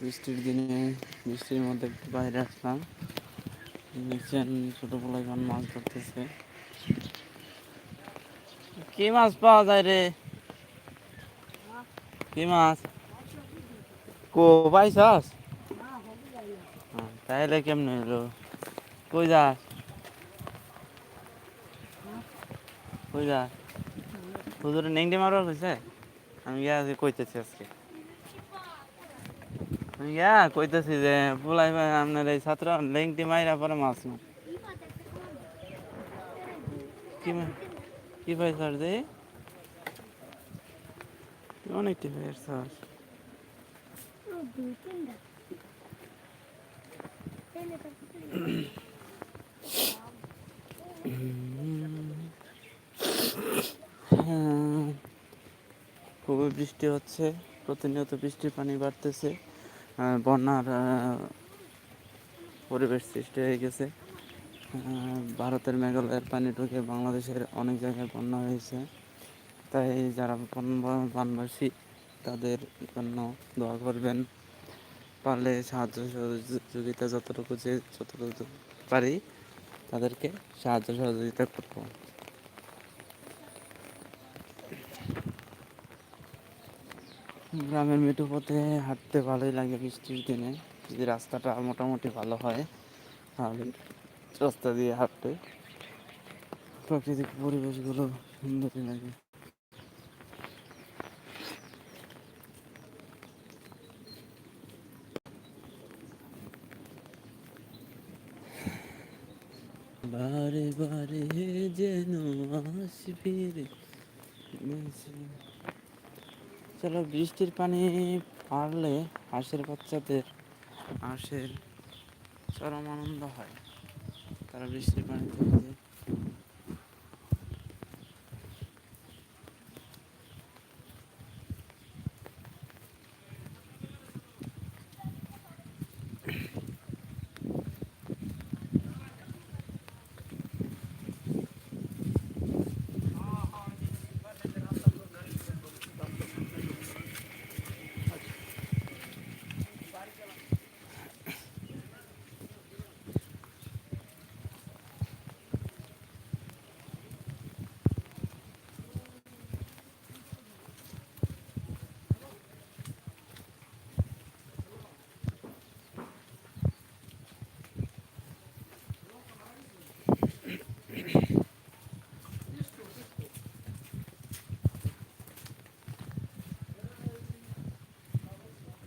বৃষ্টির দিনে, বৃষ্টির মধ্যে একটু বাইরে আসলাম। দেখছেন ছোটো পোলাইপান মাছ ধরতেছে। কি মাছ পাওয়া যায় রে? কি মাছ? কো পাইছস তাইলে কেমনে হলো? কই যাস? কই যাস? হুজুরে নেংটি মারবার কইছে? আমি গিয়ে কইতেছি আজকে। গিয়া কইতেছি যে পোলাই আপনার এই ছাত্র লেংটি মাইরা পরে মাছ না কি কি ভাই স্যার যে অনেকটি ভাই স্যার। হ্যাঁ, খুবই বৃষ্টি হচ্ছে প্রতিনিয়ত বৃষ্টির পানি বাড়তেছে। বন্যার পরিবেশ সৃষ্টি হয়ে গেছে। ভারতের মেঘালয়ের পানি ঢুকে বাংলাদেশের অনেক জায়গায় বন্যা হয়েছে। তাই যারা বন- বনবাসী, তাদের জন্য দোয়া করবেন। পারলে সাহায্য সহযোগিতা যতটুকু যে যতটুকু পারি, তাদেরকে সাহায্য সহযোগিতা করব। গ্রামের মেঠো পথে হাঁটতে ভালোই লাগে বৃষ্টির দিনে যদি রাস্তাটা মোটামুটি ভালো হয়, তাহলে রাস্তা দিয়ে হাঁটতে প্রাকৃতিক পরিবেশগুলো সুন্দরই লাগে বারে বারে যেন আসবি। চলো বৃষ্টির পানি পারলে হাঁসের বাচ্চাদের হাঁসের চরম আনন্দ হয়। তারা বৃষ্টির পানি থেকে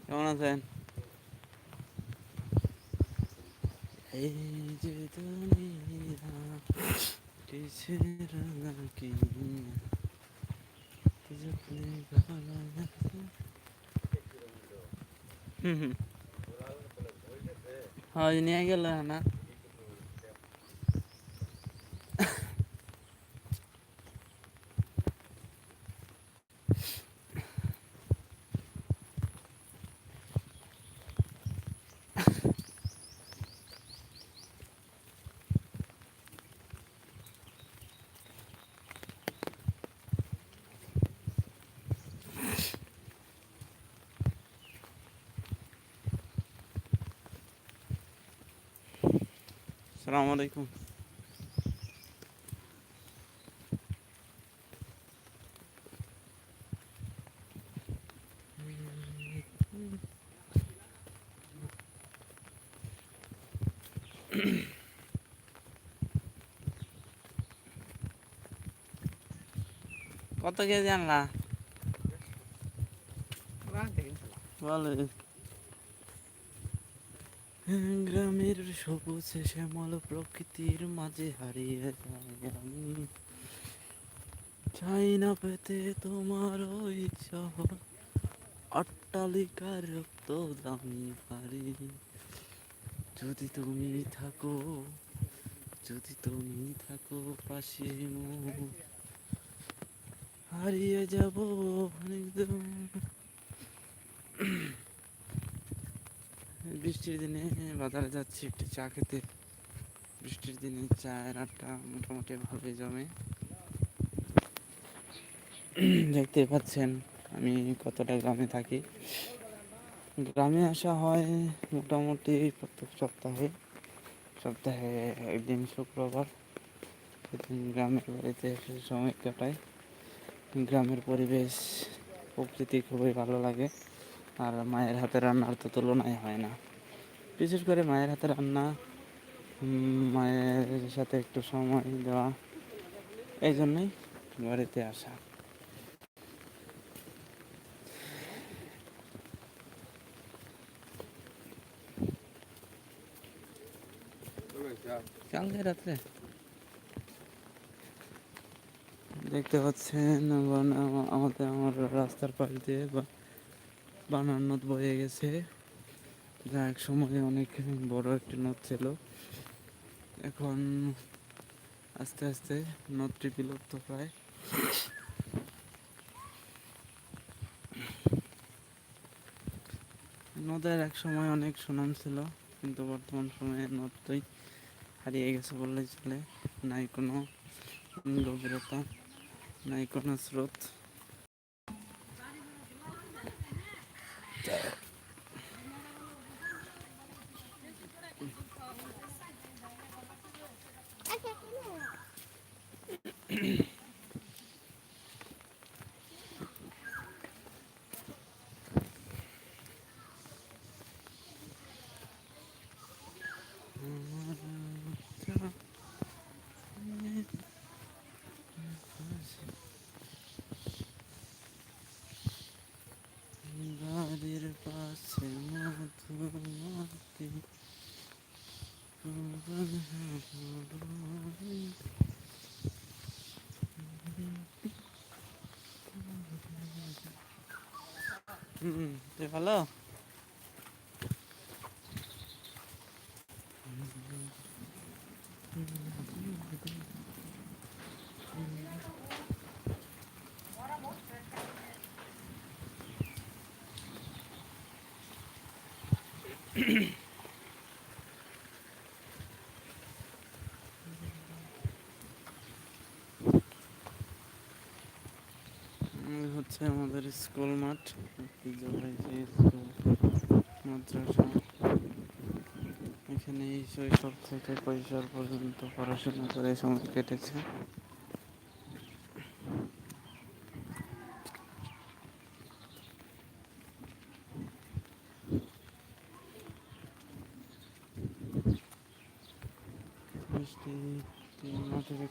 কেমন আছেন? এই যে দুনিয়া কিসের নাকি? হুম হুম। হয় নিয়ে গেল না সালাম আলাইকুম। কত কেজি আনলা? বলো গ্রামের সবুজ শ্যামল প্রকৃতির মাঝে হারিয়ে যাই আমি চাই না পেতে তোমার ওই শহর অট্টালিকার রক্ত দামি পারি যদি তুমি থাকো, যদি তুমি থাকো পাশে হারিয়ে যাব অনেক। বৃষ্টির দিনে বাজারে যাচ্ছি একটু চা খেতে। বৃষ্টির দিনে চায়ের আড্ডা মোটামুটি ভালোই জমে। দেখতে পাচ্ছেন, আমি কতটা গ্রামে থাকি। গ্রামে আসা হয় মোটামুটি প্রত্যেক সপ্তাহে। সপ্তাহে একদিন শুক্রবার সেদিন গ্রামের বাড়িতে এসে সময় কাটাই। গ্রামের পরিবেশ, প্রকৃতি খুবই ভালো লাগে। আর মায়ের হাতে রান্নার তো তুলনাই হয় না। বিশেষ করে মায়ের হাতে রান্না মায়ের সাথে একটু সময় দেওয়া, এই জন্যই বাড়িতে আসা। কালকে রাত্রে দেখতে পাচ্ছেন আমাদের আমার রাস্তার পাশ দিয়ে বা- বানার নদ বয়ে গেছে। যা এক সময় অনেক বড় একটি নদ ছিল। এখন আস্তে আস্তে নদটি বিলুপ্ত প্রায়। নদের এক সময় অনেক সুনাম ছিল, কিন্তু বর্তমান সময়ে নদটাই হারিয়ে গেছে বললেই চলে। নাই কোনো গভীরতা, নাই কোনো স্রোত। হুম তুই ভালো হচ্ছে আমাদের স্কুল মাঠ মাদ্রাসা। এখানে এই শৈশব থেকে কৈশোর পর্যন্ত পড়াশোনা করে সময় কেটেছে। মিষ্টি মাঠের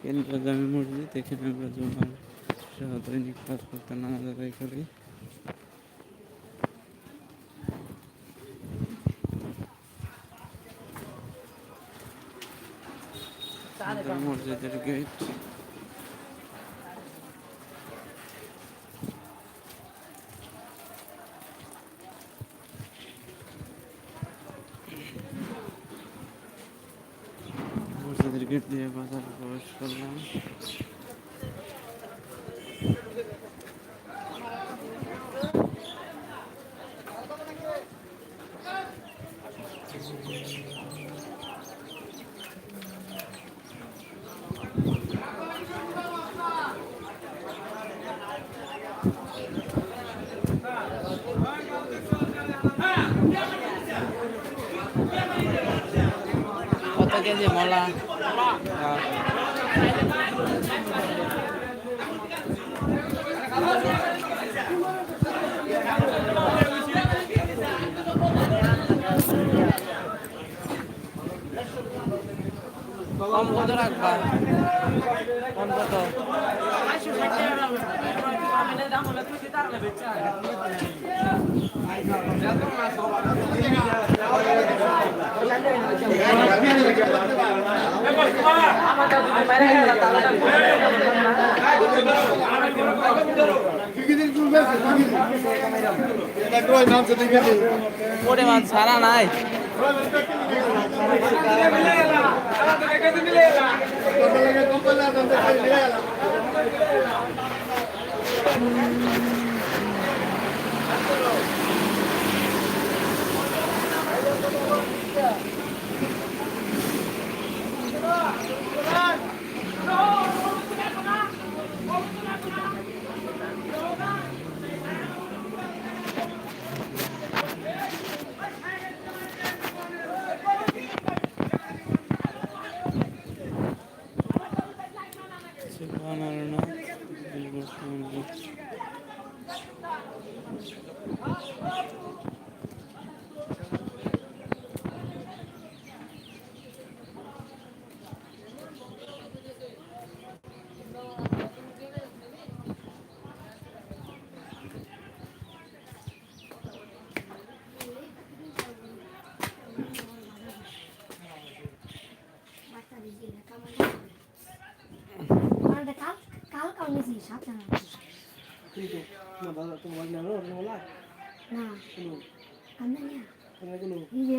কেন্দ্র জামি মসজিদ এখানে আমরা জুমার সহ দৈনিক পাঁচ ভক্ত নামাজ আদায় করি মসজিদের গেট দিয়ে বাজারে প্রবেশ করলাম কত কেজি মলা কম কত রাখবা কম কত দাম ওরে মাছ ছাড়া নাই। কাল কাল কাউনেছি সাথে না না কান্দা নিয়া এই যে